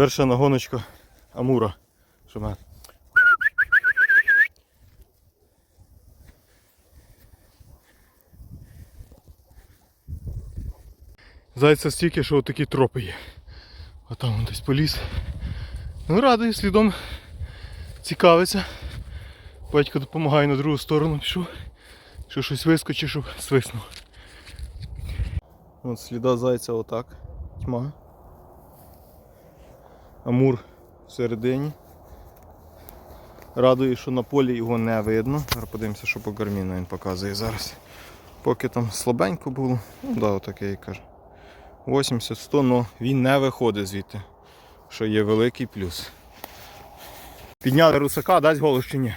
Перша нагоночка Амура. Що. Зайця стільки, що такі тропи є. А там він десь поліз. Ну радий, слідом цікавиться. Батько допомагає на другу сторону пішов. Що щось вискочить, щоб свиснув. От сліда зайця отак. Тьма. Амур всередині. Радує, що на полі його не видно. Зараз подивимося, що по гарміну він показує зараз. Поки там слабенько було, ну да, отаке я і кажу. 80-100, але він не виходить звідти. Що є великий плюс. Підняли русака, дасть голос чи ні?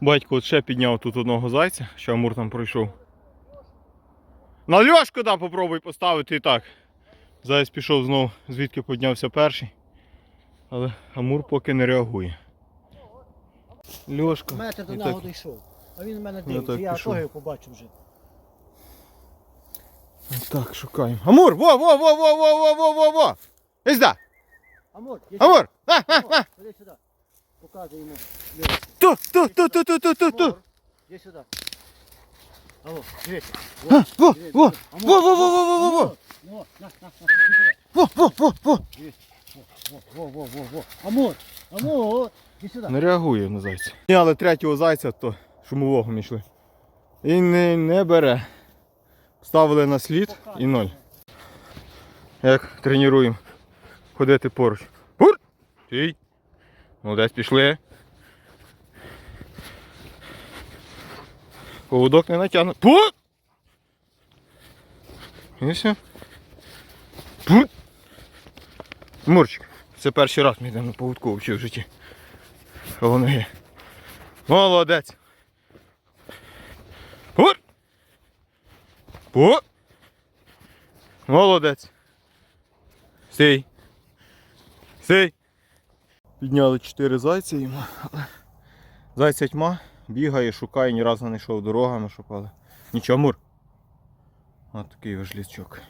Батько от ще підняв тут одного зайця, що Амур там пройшов. На льошку да, попробуй поставити і так. Заяць пішов знов, звідки піднявся перший. Але Амур поки не реагує. Льошка. Метр до так, дійшов. А він в мене дивиться, я того його побачив вже. так, шукаємо. Амур! Во, во, во, во, во, во, во, во, во! Ось да! Амур, є Амур! А, а, Амур, ходи сюди. Показуй йому. Льош. ту, ту, ту, ту, ту, ту, ту, ту. Іди сюди. Алло, дивись. Во, во, во, во, во, во, во, во, во. Во. Во, во, во, во. Во, во, во. Амур, Амур, іди сюди. Не реагує на зайця. Зняли третього зайця, то шумового йшли. І не, не бере. Ставили на слід і ноль. Як тренуємо ходити поруч. Стій! Молодець пішли. Поводок не натягне. Пу! І все. Пу! Мурчик, це перший раз ми йдемо на поводку в житті. Є. Молодець. Гур! Пу! Молодець. Стій. Стій. Підняли чотири зайця йому. Зайця тьма, бігає, шукає, ні разу не йшов дорогами, шукали. Нічого, мур. Ось такий важлячок.